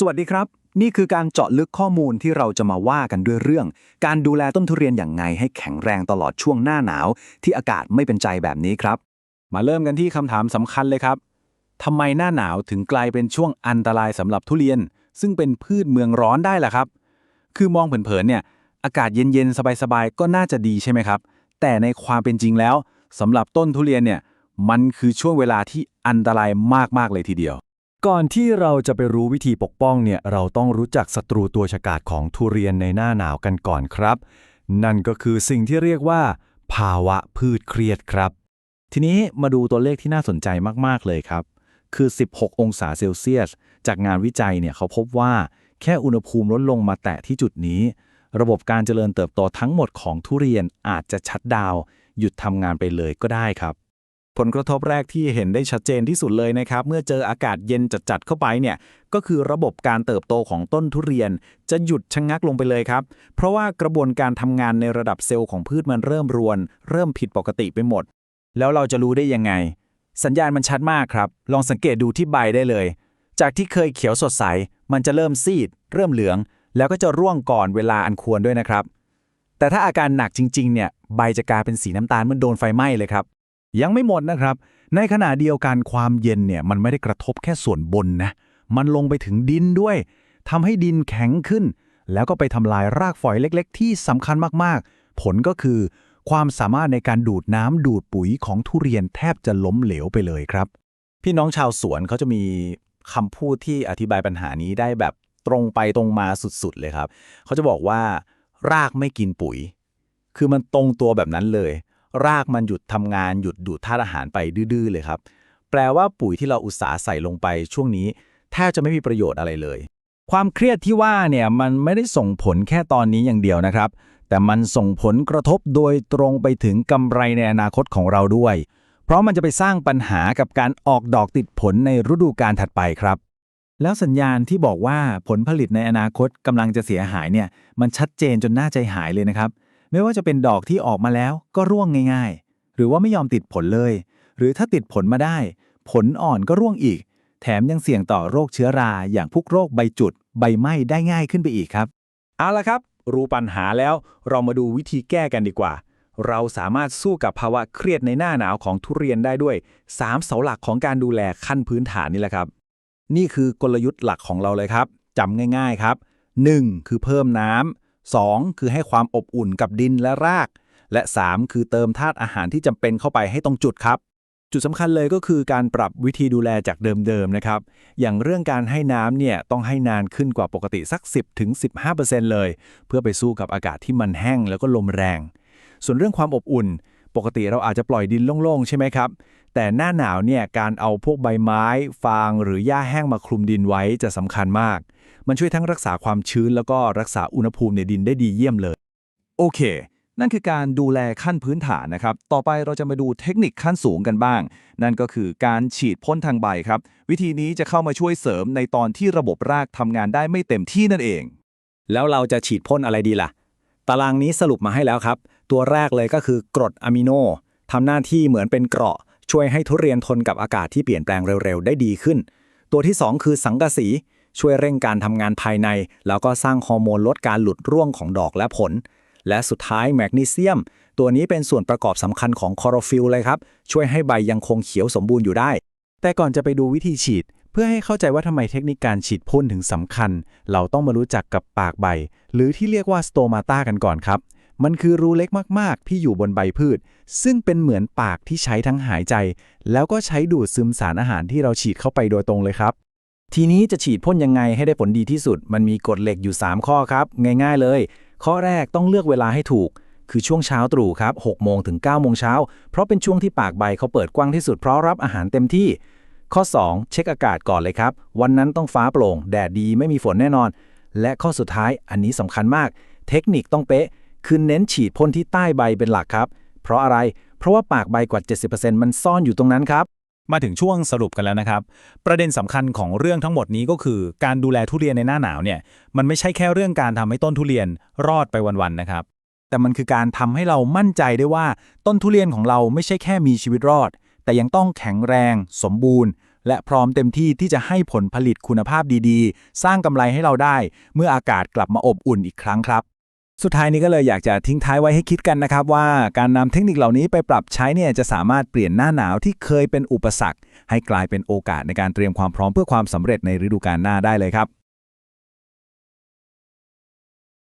สวัสดีครับ นี่คือการเจาะลึกข้อมูลที่เราจะมาว่ากันด้วยเรื่อง การดูแลต้นทุเรียนอย่างไงให้แข็งแรงตลอดช่วงหน้าหนาว ที่อากาศไม่เป็นใจแบบนี้ครับ มาเริ่มกันที่คำถามสำคัญเลยครับทำไมหน้าหนาวถึงกลายเป็นช่วงอันตรายสำหรับทุเรียน ซึ่งเป็นพืชเมืองร้อนได้ล่ะครับ คือมองเผินๆเนี่ยอากาศเย็นๆสบายๆก็น่าจะดีใช่ไหมครับ แต่ในความเป็นจริงแล้วสำหรับต้นทุเรียนเนี่ยมันคือช่วงเวลาที่อันตรายมากๆเลยทีเดียว ก่อนที่เราจะไปรู้วิธีปกป้องเนี่ยเราต้องรู้จักศัตรูตัวฉกาจของทุเรียนในหน้าหนาวกันก่อนครับ นั่นก็คือสิ่งที่เรียกว่า ภาวะพืชเครียดครับ ทีนี้มาดูตัวเลขที่น่าสนใจมากๆเลยครับ คือ 16 องศาเซลเซียส จากงานวิจัยเนี่ยเขาพบว่าแค่อุณหภูมิลดลงมาแตะที่จุดนี้ ระบบการเจริญเติบโตทั้งหมดของทุเรียนอาจจะชัดดาวหยุดทำงานไปเลยก็ได้ครับ ผลกระทบแรกที่เห็นได้ชัดเจนที่สุดเลยนะครับ เมื่อเจออากาศเย็นจัดๆเข้าไปเนี่ย ก็คือระบบการเติบโตของต้นทุเรียน จะหยุดชะงงักลงไปเลยครับ เพราะว่ากระบวนการทำงานในระดับเซลล์ของพืชมันเริ่มรวน เริ่มผิดปกติไปหมด แล้วเราจะรู้ได้ยังไง สัญญาณมันชัดมากครับ ลองสังเกตดูที่ใบได้เลย จากที่เคยเขียวสดใส มันจะเริ่มซีด เริ่มเหลือง แล้วก็จะร่วงก่อนเวลาอันควรด้วยนะครับ แต่ถ้าอาการหนักจริง ๆ เนี่ย ใบจะกลายเป็นสีน้ำตาลเหมันโดนไฟไหม้เลยครับ ยังไม่หมดนะครับ ในขณะเดียวกันความเย็นเนี่ยมันไม่ได้กระทบแค่ส่วนบนนะ มันลงไปถึงดินด้วยทำให้ดินแข็งขึ้น แล้วก็ไปทำลายรากฝอยเล็ก ๆ ที่สำคัญมากๆ ผลก็คือ ความสามารถในการดูดน้ำดูดปุ๋ยของทุเรียนแทบจะล้มเหลวไปเลยครับ พี่น้องชาวสวนเขาจะมีคำพูดที่อธิบายปัญหานี้ได้แบบตรงไปตรงมาสุดๆเลยครับ เขาจะบอกว่ารากไม่กินปุ๋ย คือมันตรงตัวแบบนั้นเลย รากมันหยุดทำงานหยุดดูดธาตุอาหารไปดื้อๆเลยครับ แปลว่าปุ๋ยที่เราอุตสาห์ใส่ลงไปช่วงนี้แทบจะไม่มีประโยชน์อะไรเลย ความเครียดที่ว่าเนี่ยมันไม่ได้ส่งผลแค่ตอนนี้อย่างเดียวนะครับ แต่มันส่งผลกระทบโดยตรงไปถึงกำไรในอนาคตของเราด้วย เพราะมันจะไปสร้างปัญหากับการออกดอกติดผลในฤดูกาลถัดไปครับแล้วสัญญาณที่บอกว่าผลผลิตในอนาคตกำลังจะเสียหายเนี่ยมันชัดเจนจนน่าใจหายเลยนะครับ ไม่ว่าจะเป็นดอกที่ออกมาแล้วก็ร่วงง่าย ๆ หรือว่าไม่ยอมติดผลเลย หรือถ้าติดผลมาได้ ผลอ่อนก็ร่วงอีก แถมยังเสี่ยงต่อโรคเชื้อราอย่างพวกโรคใบจุด ใบไหม้ได้ง่ายขึ้นไปอีกครับเอาละครับ รู้ปัญหาแล้วเรามาดูวิธีแก้กันดีกว่า เราสามารถสู้กับภาวะเครียดในหน้าหนาวของทุเรียนได้ด้วย 3 เสาหลักของการดูแลขั้นพื้นฐานนี่แหละครับ นี่คือกลยุทธ์หลักของเราเลยครับจำง่าย ๆครับ 1. คือเพิ่มน้ำ 2. คือให้ความอบอุ่นกับดินและราก และ 3. คือเติมธาตุอาหารที่จำเป็นเข้าไปให้ตรงจุดครับ จุดสำคัญเลยก็คือการปรับวิธีดูแลจากเดิมๆนะครับ อย่างเรื่องการให้น้ำเนี่ยต้องให้นานขึ้นกว่าปกติสัก 10-15%เลย เพื่อไปสู้กับอากาศที่มันแห้งแล้วก็ลมแรง ส่วนเรื่องความอบอุ่น ปกติเราอาจจะปล่อยดินโล่งๆใช่ไหมครับ แต่หน้าหนาวเนี่ยการเอาพวกใบไม้ ฟางหรือหญ้าแห้งมาคลุมดินไว้จะสำคัญมาก มันช่วยทั้งรักษาความชื้นแล้วก็รักษาอุณหภูมิในดินได้ดีเยี่ยมเลย โอเค นั่นคือการดูแลขั้นพื้นฐานนะครับ ต่อไปเราจะมาดูเทคนิคขั้นสูงกันบ้าง นั่นก็คือการฉีดพ่นทางใบครับ วิธีนี้จะเข้ามาช่วยเสริมในตอนที่ระบบรากทำงานได้ไม่เต็มที่นั่นเอง แล้วเราจะฉีดพ่นอะไรดีล่ะ ตารางนี้สรุปมาให้แล้วครับ ตัวแรกเลยก็คือกรดอะมิโนทำหน้าที่เหมือนเป็นเกราะ ช่วยให้ทุเรียนทนกับอากาศที่เปลี่ยนแปลงเร็วๆ ได้ดีขึ้น ตัวที่ 2 คือสังกะสี ช่วยเร่งการทำงานภายใน แล้วก็สร้างฮอร์โมนลดการหลุดร่วงของดอกและผล และสุดท้ายแมกนีเซียม ตัวนี้เป็นส่วนประกอบสำคัญของคอโรฟิลเลยครับ ช่วยให้ใบยังคงเขียวสมบูรณ์อยู่ได้ แต่ก่อนจะไปดูวิธีฉีด เพื่อให้เข้าใจว่าทำไมเทคนิคการฉีดพ่นถึงสำคัญ เราต้องมารู้จักกับปากใบ หรือที่เรียกว่าสโตมาตากันก่อนครับ มันคือรูเล็กมากๆ ที่อยู่บนใบพืช ซึ่งเป็นเหมือนปากที่ใช้ทั้งหายใจ แล้วก็ใช้ดูดซึมสารอาหารที่เราฉีดเข้าไปโดยตรงเลยครับ ทีนี้จะฉีดพ่นยังไงให้ได้ผลดีที่สุด มันมีกฎเหล็กอยู่ 3 ข้อครับ ง่ายๆเลย ข้อแรกต้องเลือกเวลาให้ถูก คือช่วงเช้าตรู่ครับ6โมงถึง9โมงเช้า เพราะเป็นช่วงที่ปากใบเขาเปิดกว้างที่สุดเพราะรับอาหารเต็มที่ ข้อ 2 เช็คอากาศก่อนเลยครับ วันนั้นต้องฟ้าโปร่ง แดดดีไม่มีฝนแน่นอน และข้อสุดท้ายอันนี้สำคัญมาก เทคนิคต้องเป๊ะ คือเน้นฉีดพ่นที่ใต้ใบเป็นหลักครับ เพราะอะไร เพราะว่าปากใบกว่า 70%มันซ่อนอยู่ตรงนั้นครับ มาถึงช่วงสรุปกันแล้วนะครับ ประเด็นสำคัญของเรื่องทั้งหมดนี้ก็คือ การดูแลทุเรียนในหน้าหนาวเนี่ย มันไม่ใช่แค่เรื่องการทำให้ต้นทุเรียนรอดไปวันๆนะครับ แต่มันคือการทำให้เรามั่นใจได้ว่าต้นทุเรียนของเราไม่ใช่แค่มีชีวิตรอด แต่ยังต้องแข็งแรง สมบูรณ์และพร้อมเต็มที่ที่จะให้ผลผลิตคุณภาพดีๆ สร้างกำไรให้เราได้ เมื่ออากาศกลับมาอบอุ่นอีกครั้งครับ สุดท้ายนี้ก็เลยอยากจะทิ้งท้ายไว้ให้คิดกันนะครับว่าการนำเทคนิคเหล่านี้ไปปรับใช้เนี่ยจะสามารถเปลี่ยนหน้าหนาวที่เคยเป็นอุปสรรค ให้กลายเป็นโอกาสในการเตรียมความพร้อมเพื่อความสำเร็จในฤดูกาลหน้าได้เลยครับ